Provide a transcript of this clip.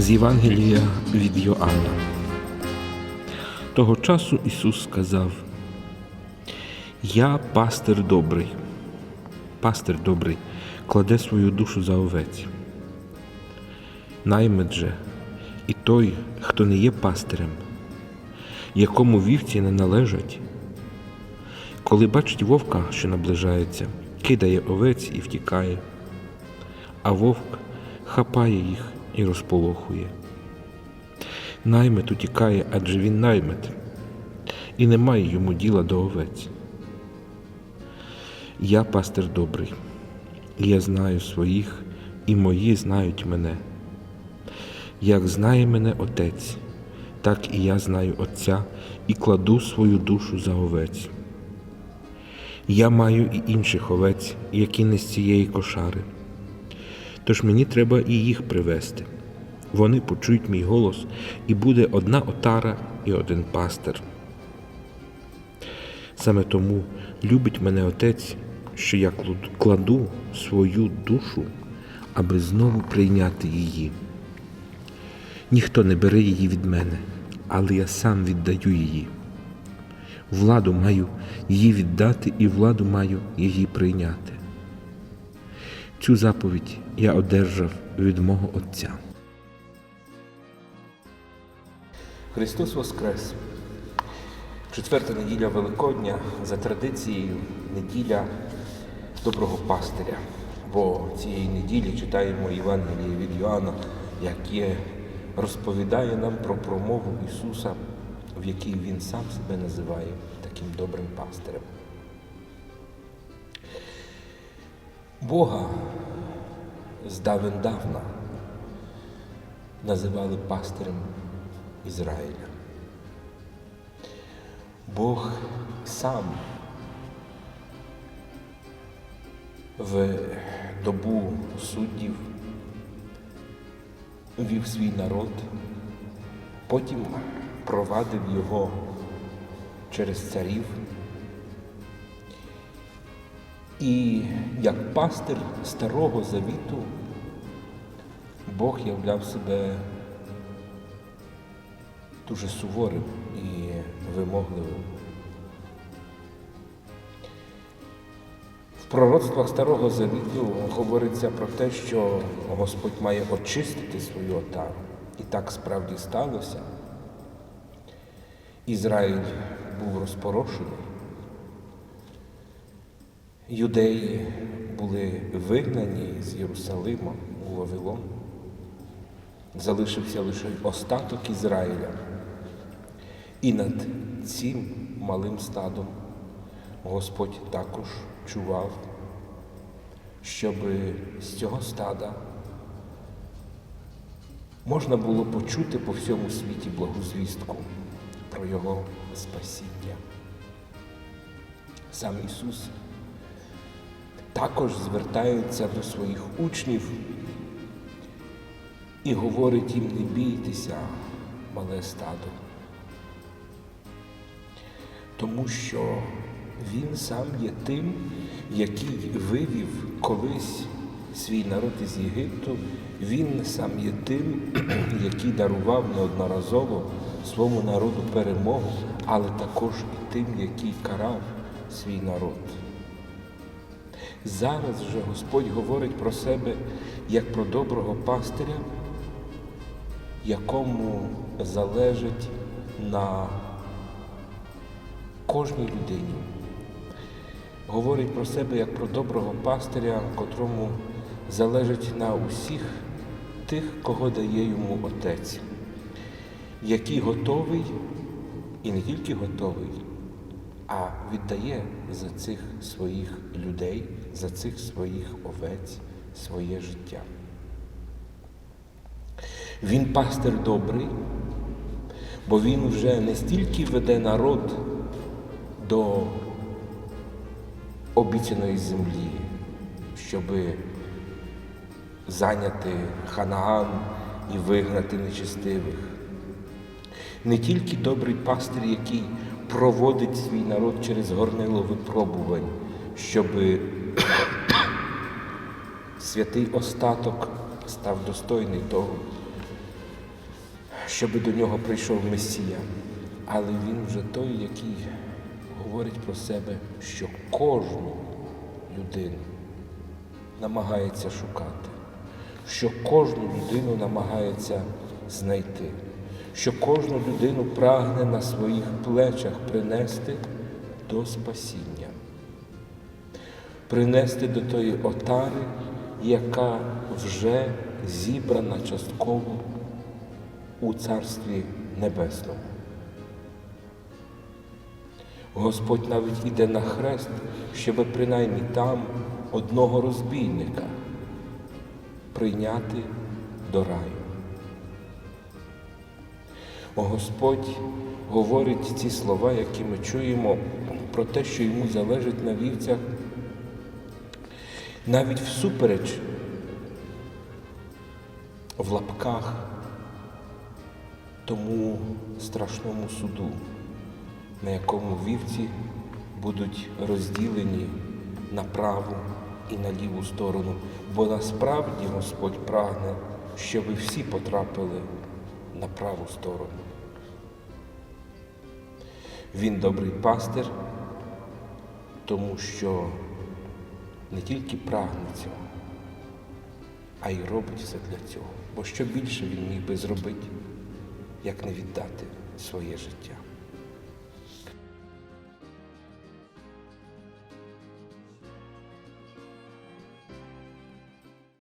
З Євангелія від Йоанна. Того часу Ісус сказав: Я пастир добрий. Пастир добрий кладе свою душу за овець. Наймит же і той, хто не є пастирем, якому вівці не належать, коли бачить вовка, що наближається, кидає овець і втікає, а вовк хапає їх і розполохує. Наймит утікає, адже він наймит, і немає йому діла до овець. Я пастир добрий, і я знаю своїх, і мої знають мене. Як знає мене Отець, так і я знаю Отця і кладу свою душу за овець. Я маю і інших овець, які не з цієї кошари. Тож мені треба і їх привести. Вони почують мій голос, і буде одна отара і один пастир. Саме тому любить мене Отець, що я кладу свою душу, аби знову прийняти її. Ніхто не бере її від мене, але я сам віддаю її. Владу маю її віддати і владу маю її прийняти. Цю заповідь я одержав від мого Отця. Христос Воскрес! Четверта неділя Великодня за традицією неділя доброго пастиря. Бо цієї неділі читаємо Євангеліє від Йоанна, яке розповідає нам про промову Ісуса, в якій Він сам себе називає таким добрим пастирем. Бога здавен давна називали пастирем Ізраїля. Бог сам в добу суддів вів свій народ, потім провадив його через царів. І як пастир Старого Завіту Бог являв себе дуже суворим і вимогливим. В пророцтвах Старого Завіту говориться про те, що Господь має очистити свою отару. І так справді сталося. Ізраїль був розпорошений. Юдеї були вигнані з Єрусалима у Вавилон. Залишився лише остаток Ізраїля. І над цим малим стадом Господь також чував, щоб з цього стада можна було почути по всьому світі благозвістку про Його спасіння. Сам Ісус також звертається до своїх учнів і говорить їм, не бійтеся, мале стадо тому що він сам є тим, який вивів колись свій народ із Єгипту, він сам є тим, який дарував неодноразово своєму народу перемогу, але також і тим, який карав свій народ. Зараз же Господь говорить про себе як про доброго пастиря, якому залежить на кожній людині. Говорить про себе як про доброго пастиря, котрому залежить на усіх тих, кого дає йому Отець, який готовий і не тільки готовий, а віддає за цих своїх людей, за цих своїх овець своє життя. Він пастир добрий, бо він вже не стільки веде народ до обіцяної землі, щоб зайняти Ханаан і вигнати нечистивих. Не тільки добрий пастир, який проводить свій народ через горнило випробувань, щоб святий остаток став достойний того, щоб до нього прийшов Месія. Але він вже той, який говорить про себе, що кожну людину намагається шукати, що кожну людину намагається знайти, що кожну людину прагне на своїх плечах принести до спасіння, принести до тої отари, яка вже зібрана частково у Царстві Небесному. Господь навіть іде на хрест, щоб принаймні там одного розбійника прийняти до раю. Господь говорить ці слова, які ми чуємо про те, що йому залежить на вівцях, навіть всупереч в лапках тому страшному суду, на якому вівці будуть розділені на праву і на ліву сторону. Бо насправді Господь прагне, щоб всі потрапили на праву сторону. Він добрий пастир, тому що не тільки прагне цього, а й робить все для цього. Бо що більше він міг би зробити, як не віддати своє життя.